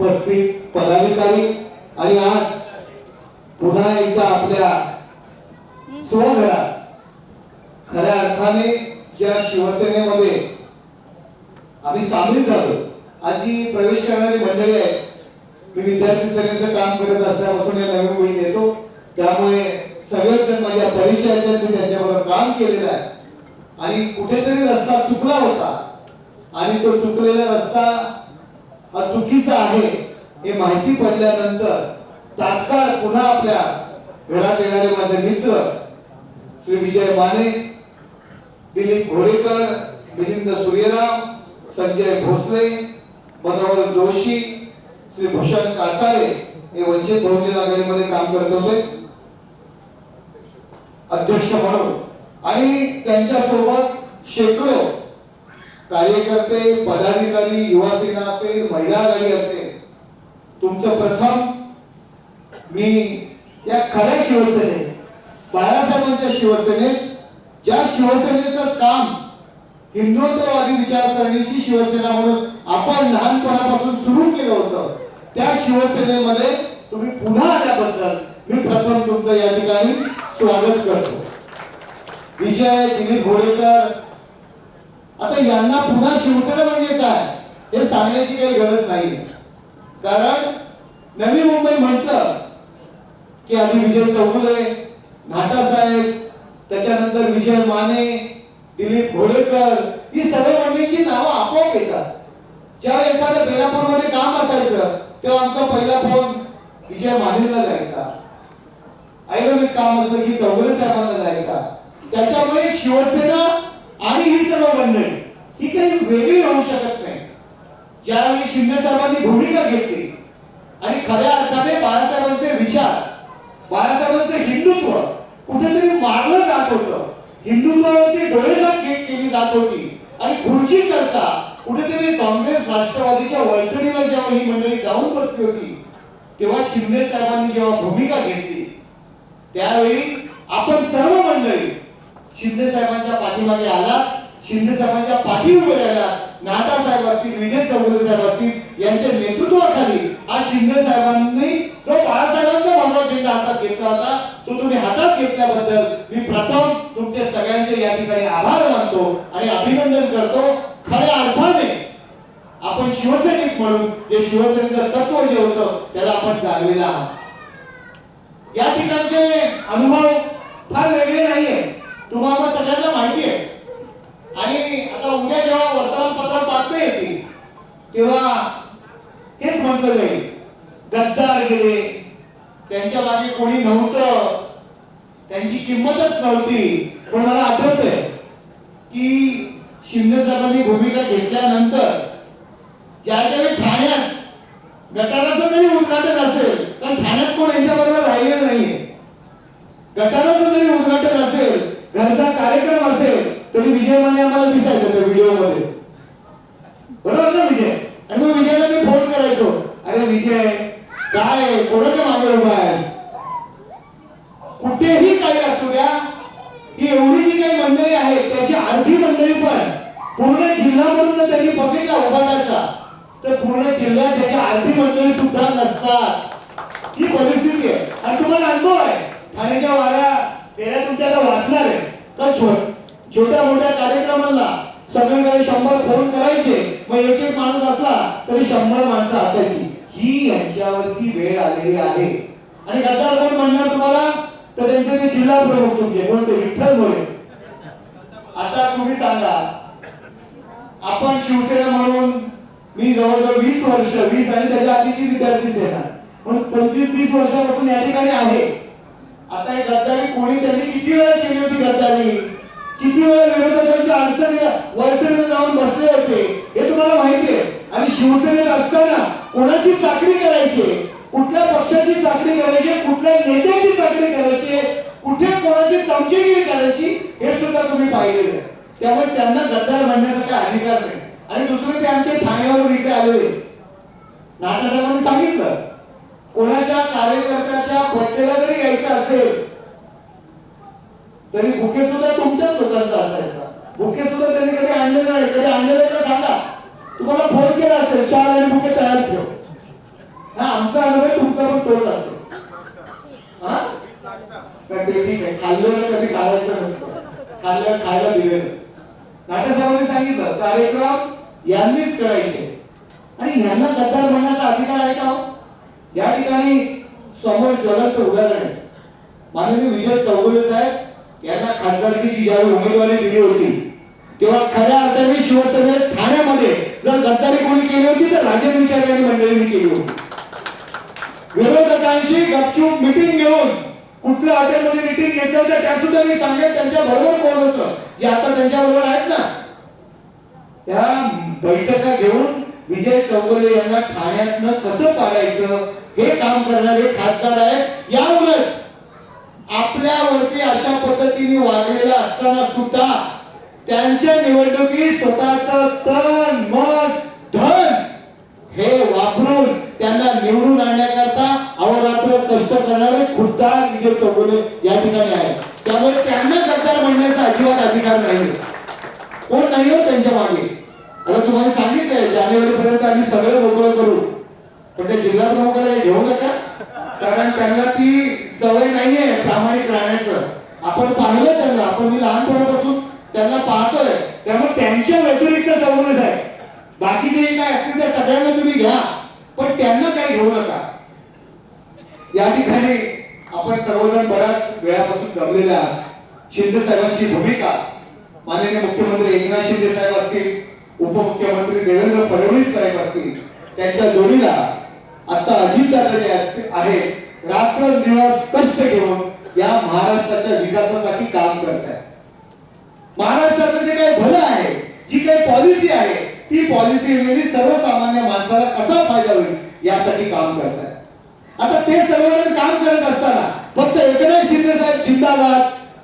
उपस्थित पदाधिकारी आणि आज पुन्हा एकदा आपल्या स्वघरात खऱ्या अर्थाने ज्या शिवसेनेमध्ये आम्ही सामील झालो आज जी प्रवेश करणारी मंडळी आहे मी विद्यार्थी सेनेचं काम करत असल्यापासून या नवीन मुली येतो. त्यामुळे सगळेच जण माझ्या परिचयाच्या मी त्यांच्याबरोबर काम केलेलं आहे. आणि कुठेतरी रस्ता चुकला होता. आणि तो चुकलेला रस्ता हा चुकीचा आहे हे माहिती पडल्यानंतर तात्काळ पुन्हा आपल्या घरात येणारे माझे मित्र श्री विजय माने दिलीप घोडेकर मिलिंद सूर्यराम संजय भोसले मनोहर जोशी श्री भूषण कासारे हे वंचित बहुजन आघाडीमध्ये काम करत होते. अध्यक्ष म्हणून. आणि त्यांच्यासोबत शेकडो कार्यकर्ते पदाधिकारी युवासेना असेल महिला आघाडी असेल तुमचं प्रथम मी या खऱ्या शिवसेने बाळासाहेबांच्या शिवसेनेत ज्या शिवसेनेचं काम हिंदुत्ववादी विचारसरणीची शिवसेना म्हणून आपण लहानपणापासून सुरू केलं होतं त्या शिवसेनेमध्ये तुम्ही पुन्हा आल्याबद्दल मी प्रथम तुमचं या ठिकाणी स्वागत करतो. विजय दिलीप घोडेकर आता यांना पुन्हा शिवसेना म्हणजे काय? हे सांगण्याची काही गरज नाही कारण नवी मुंबई म्हटलं की आधी विजय चौगुले नाटासाहेब त्याच्यानंतर विजय माने दिलीप घोडेकर ही सर्व मंडळीची नावं आपोआप येतात. ज्या एखाद्या बेलापूरमध्ये काम असायचं तेव्हा आमचा पहिला फोन विजय मानेला जायचा. आयुर्वेदिक काम असलं की चौगुले साहेबांना जायचा. त्याच्यामुळे शिवसेना आणि ही सर्व मंडळी ही काही वेगळी राहू शकत नाही. ज्यावेळी शिंदे साहेबांनी भूमिका घेतली आणि खऱ्या अर्थाने बाळासाहेबांचे विचार बाळासाहेबांचे हिंदुत्व कुठेतरी मारलं जात होतं. हिंदुत्वावरती डोळेझाक केली जात होती. आणि खुर्ची करता कुठेतरी काँग्रेस राष्ट्रवादीच्या वळचणीला जेव्हा ही मंडळी जाऊन बसली होती तेव्हा शिंदे साहेबांनी जेव्हा भूमिका घेतली त्यावेळी आपण सर्व मंडळी शिंदे साहेबांच्या पाठीमागे आला. शिंदे साहेबांच्या पाठी उभे राहिला साहेब असतील विजय चौधरी साहेब असतील यांच्या नेतृत्वाखाली आज शिंदे साहेबांनी जो बाळासाहेबांचा भगवा झेंडा हातात घेतला होता तो तुम्ही हातात घेतल्याबद्दल मी प्रथम तुमचे सगळ्यांचे या ठिकाणी आभार मानतो आणि अभिनंदन करतो. खऱ्या अर्थाने आपण शिवसैनिक म्हणून जे शिवसेनेचं तत्व जे होतं त्याला आपण जाणलेलं आहात. या ठिकाणचे अनुभव फार वेगळे नाहीये. तुम्हाला सगळ्यांना माहिती आहे. आणि आता उद्या जेव्हा वर्तमानपत्रात बातमी येते तेव्हा हेच म्हटलं जाईल. गद्दार गेले त्यांच्या मागे कोणी नव्हतं त्यांची किंमतच नव्हती. पण मला आठवतंय की शिंदे साहेबांनी भूमिका घेतल्यानंतर ज्या ज्यावेळी ठाण्यात गटाराचं जरी उद्घाटन असेल कारण ठाण्यात कोण यांच्याबरोबर राहिलेलं नाहीये. गटाराचं जरी उद्घाटन असेल घरचा कार्यक्रम असेल तरी विजय माने आम्हाला दिसायचं त्या व्हिडिओमध्ये बरोबर ना विजय? आणि मग विजयला मी फोन करायचो. अरे विजय काय कोणाच्या मागे उभा आहेस? कुठेही काही असू द्या ही एवढी जी काही मंडळी आहे त्याची अर्धी मंडळी पण पूर्ण जिल्हा म्हणून त्यांनी बघितला उभाटाचा तर पूर्ण जिल्ह्यात त्याची अर्धी मंडळी सुद्धा नसतात. ही परिस्थिती आहे. आणि तुम्हाला अनुभव आहे. ठाण्याच्या वाऱ्या तेरा तुमच्याला वाचणार आहे. का छोट? छोट्या मोठ्या कार्यक्रमांना सगळीकडे शंभर फोन करायचे मग एक एक माणूस असला तरी शंभर माणसं असायची. ही यांच्यावरती वेळ आलेली आहे. आणि गद्दार कोण म्हणणार तुम्हाला? तर त्यांचे ते जिल्हा प्रमुख तुमचे कोणते? विठ्ठल मोरे. आता तुम्ही सांगा आपण शिवसेना म्हणून मी जवळजवळ वीस वर्ष वीस आणि त्याच्या आधीची विद्यार्थी सेना. पण पंचवीस तीस वर्षापासून या ठिकाणी आहे. आता हे गद्दारी कोणी त्यांनी किती वेळा केली होती गद्दारी? किती वेळा विरोधकांच्या अडचणी वरचणीला जाऊन बसले होते हे तुम्हाला माहिती आहे. आणि शिवसेनेत असताना कोणाची चाकरी करायची? कुठल्या पक्षाची चाकरी करायची? कुठल्या नेत्याची चाकरी करायची? कुठे कोणाची चमचेगिरी करायची? हे सुद्धा तुम्ही पाहिलेलं आहे. त्यामुळे त्यांना गद्दार म्हणण्याचा काही अधिकार नाही. आणि दुसरं ते आमचे ठाण्यावरून इकडे आलेले नाटकासाहेबांनी सांगितलं कोणाच्या कार्यकर्त्याच्या बड्डेला जरी यायचं असेल तरी बुके सुद्धा तुमच्याच लोकांचा असायचा. बुके सुद्धा त्यांनी कधी आणलेलं नाही. कधी आणलेलं आहे का सांगा. तुम्हाला फोन केला असेल चार आणि बुके तयार ठेव. हा आमचा अनुभव तुमचा पण तोच असतो हा? ते ठीक आहे. खाल्लेलं कधी खायचं नसतं. खाल्लं खायला दिलेलं नाट्यसाहेबांनी सांगितलं कार्यक्रम यांनीच करायचे. आणि यांना गद्दार म्हणण्याचा अधिकार आहे का हो? या ठिकाणी समोर ज्वलंत उदाहरण आहे माननीय विजय चौगुले साहेब यांना खासदारकीची ज्यावेळी उमेदवारी दिली होती तेव्हा खऱ्या अर्थाने शिवसेनेत ठाण्यामध्ये जर गद्दारी कोणी केली होती तर राजेंद्र विचार यांनी मंडळींनी केली होती. विरोधकांशी गपचूप मिटिंग घेऊन कुठल्या हॉटेलमध्ये मिटिंग घेतलं होतं त्या सुद्धा मी सांगेल त्यांच्या बरोबर कोण होतं जे आता त्यांच्या बरोबर आहेत ना. त्या बैठका घेऊन विजय चौगुले यांना ठाण्यातनं कसं पाडायचं हे काम करणारे खासदार आहेत या उलट आपल्यावरती अशा पद्धतीने वागलेला असताना सुद्धा त्यांच्या निवडणुकीत स्वतःच तन मन धन हे वापरून त्यांना निवडून आणण्याकरता अवरात्र कष्ट करणारे खुद्दार विजय चौगुले या ठिकाणी आहे त्यामुळे त्यांना सरकार म्हणण्याचा अजिबात अधिकार नाही. कोण नाही हो त्यांच्या मागे? आता तुम्हाला सांगितलंय जानेवारी पर्यंत आम्ही सगळं मोकळं करू. पण त्या जिल्हा प्रमुखाला घेऊ नका. कारण त्यांना ती सवय नाहीये प्रामाणिक राहण्याचं. आपण पाहिलं त्यांना. आपण मी लहानपणापासून त्यांना पाहतोय. त्यामुळे त्यांच्या व्यतिरिक्त जवळच आहे. बाकीचे काय असतील त्या सगळ्यांना तुम्ही घ्या. पण त्यांना काही घेऊ नका. या ठिकाणी आपण सर्वजण बऱ्याच वेळापासून जमलेले आहात. शिंदे साहेबांची भूमिका. माननीय मुख्यमंत्री एकनाथ शिंदे साहेब असतील उपमुख्यमंत्री देवेंद्र फडणवीस साहेब असतील त्यांच्या जोडीला आता अजितदादा जे असते- आहेत रात्रंदिवस कष्ट घेऊन या महाराष्ट्राच्या विकासासाठी काम करत आहे महाराष्ट्राचं जे काही भलं आहे जी काही पॉलिसी आहे ती पॉलिसी सर्वसामान्य माणसाला कसा फायदा होईल यासाठी काम करत आहे आता ते सर्वजण काम करत असताना फक्त एकनाथ शिंदे साहेब जिंदाबाद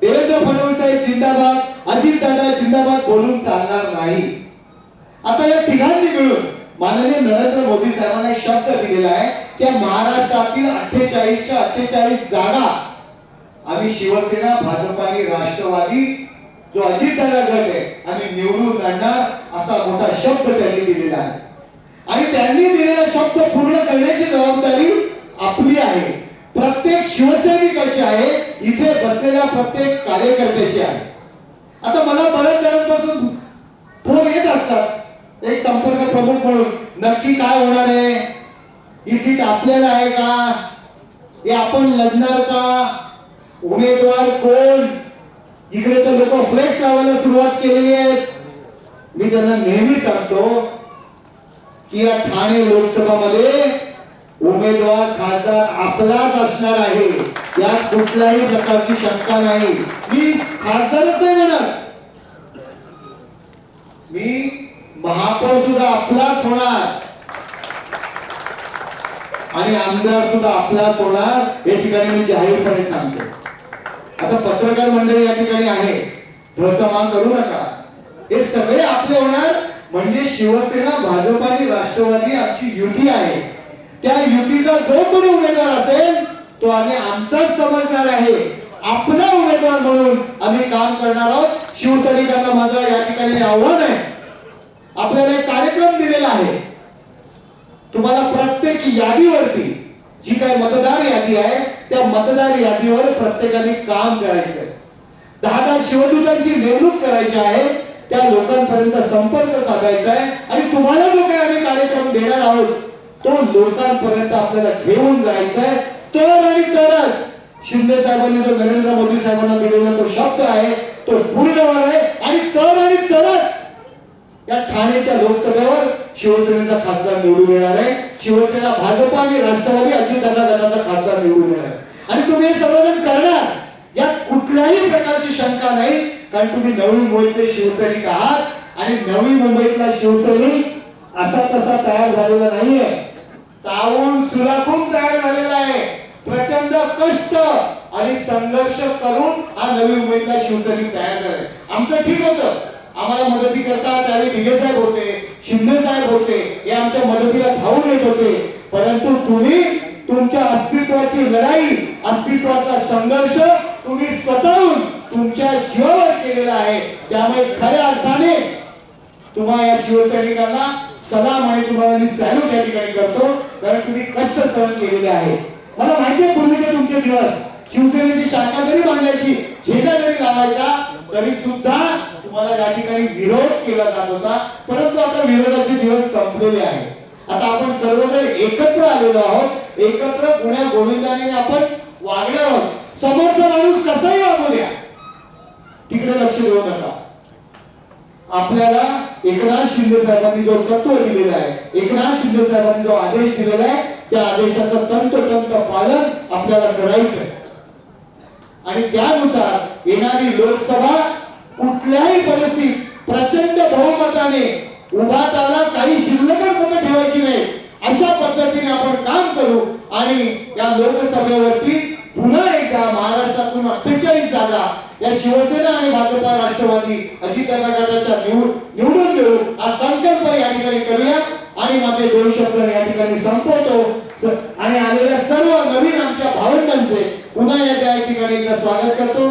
देवेंद्र फडणवीस साहेब जिंदाबाद अजित दादा जिंदाबाद बोलून चालणार नाही. आता या तिघांनी मिळून माननीय नरेंद्र मोदी साहेबांना एक शब्द दिलेला आहे त्या महाराष्ट्रातील अठ्ठेचाळीसच्या अठ्ठेचाळीस जागा आम्ही शिवसेना भाजप आणि राष्ट्रवादी जो अजितदादा गट आहे आम्ही निवडून आणणार असा मोठा शब्द त्यांनी दिलेला आहे. आणि त्यांनी दिलेला शब्द पूर्ण करण्याची जबाबदारी आपली आहे. प्रत्येक शिवसैनिकाची आहे इथे बसलेल्या प्रत्येक कार्यकर्त्याची आहे. आता मला बऱ्याच जणांपासून फोन येत असतात एक संपर्क प्रमुख म्हणून नक्की काय होणार आहे ही सीट आपल्याला आहे का? हे आपण लढणार का? उमेदवार कोण? इकडे तर लोक फ्लेक्स लावायला सुरुवात केलेली आहे मी त्यांना नेहमी सांगतो की या ठाणे लोकसभामध्ये उमेदवार खासदार आपलाच असणार आहे. यात कुठल्याही प्रकारची शंका नाही. मी खासदारच नाही म्हणत. मी महापौर सुद्धा आपलाच होणार. आणि आमदार सुद्धा आपला सोडा हे ठिकाणी मी जाहीरपणे सांगतो. आता पत्रकार मंडळी या ठिकाणी आहे. धरचा मान करू नका. हे सगळे आपले होणार म्हणजे शिवसेना भाजप आणि राष्ट्रवादी आमची युती आहे. त्या युतीचा जो कोणी उमेदवार असेल तो आम्ही आमचाच समजणार आहे. आपला उमेदवार म्हणून आम्ही काम करणार आहोत. शिवसैनिकांना माझं या ठिकाणी आव्हान आहे. आपल्याला एक कार्यक्रम दिलेला आहे. प्रत्येक यादीवरती जी काही मतदार यादी आहे त्या मतदार यादीवर प्रत्येकाने काम करायचंय. दहा दहा शिवदूतांची नेमणूक करायची आहे त्या लोकांपर्यंत संपर्क साधायचा आहे आणि तुम्हाला जो काही आम्ही कार्यक्रम देणार आहोत तो लोकांपर्यंत आपल्याला घेऊन जायचा आहे. तर आणि तरच शिंदे साहेबांनी जो नरेंद्र मोदी साहेबांना दिलेला तो शब्द आहे तो पूर्ण होणार आहे आणि तर आणि तरच या ठाण्याच्या लोकसभेवर शिवसेनेचा खासदार निवडून येणार आहे. शिवसेना भाजप आणि राष्ट्रवादी त्यांना जणांचा खासदार निवडून येणार. आहे आणि तुम्ही हे सर्वजण करणार. यात कुठल्याही प्रकारची शंका नाही. कारण तुम्ही नवी मुंबईतले शिवसैनिक आहात आणि नवी मुंबईतला शिवसैनिक असा तसा तयार झालेला नाहीये. तावून सुलाखून तयार झालेला आहे. प्रचंड कष्ट आणि संघर्ष करून हा नवी मुंबईतला शिवसैनिक तयार झालाय. आमचं ठीक होतं. आम्हाला मदती करता त्यावेळी दिगे साहेब होते. शिंदे साहेब होते हे आमच्या मदतीला धावून येत होते. परंतु तुम्ही तुमच्या अस्तित्वाची लढाई अस्तित्वाचा संघर्ष तुम्ही स्वतःहून तुमच्या जीवावर केलेला आहे. त्यामुळे खऱ्या अर्थाने तुम्हा या शिवसैनिकांना सलाम आणि तुम्हाला मी सॅल्यूट या ठिकाणी करतो कारण तुम्ही कष्ट सहन केलेले आहे. मला माहिती आहे पूर्वीचे तुमचे दिवस. शिवसेनेची शाखा जरी बांधायची झेंडा जरी लावायचा तरी सुद्धा तुम्हाला या ठिकाणी विरोध केला जात होता. परंतु आता विरोधाचे दिवस संपलेले आहे आता आपण सर्वजण एकत्र आलेलो आहोत. एकत्र पुण्या गोविंदाने आपण वागणार आहोत. समोरचा माणूस कसाही वागू द्या. तिकडे लक्ष देऊ नका. आपल्याला एकनाथ शिंदे साहेबांनी जो तत्व दिलेला आहे एकनाथ शिंदे साहेबांनी जो आदेश दिलेला आहे त्या आदेशाचं तंतोतंत पालन आपल्याला करायचं आहे आणि त्यानुसार येणारी लोकसभा कुठल्याही परिस्थितीत प्रचंड बहुमताने उभाटाला काही शिल्लकच मतं ठेवायची नाही. अशा पद्धतीने आपण काम करू आणि या लोकसभेवरती पुन्हा एकदा महाराष्ट्रातून अठ्ठेचाळीस जागा या शिवसेना आणि भाजपा राष्ट्रवादी अजितदादा गटाच्या निवड निवडून देऊ हा संकल्प या ठिकाणी करूया आणि माझे दोन शब्द या ठिकाणी संपवतो. आणि आलेल्या सर्व नवीन आमच्या भावंडांचे पुन्हा या ठिकाणी स्वागत करतो.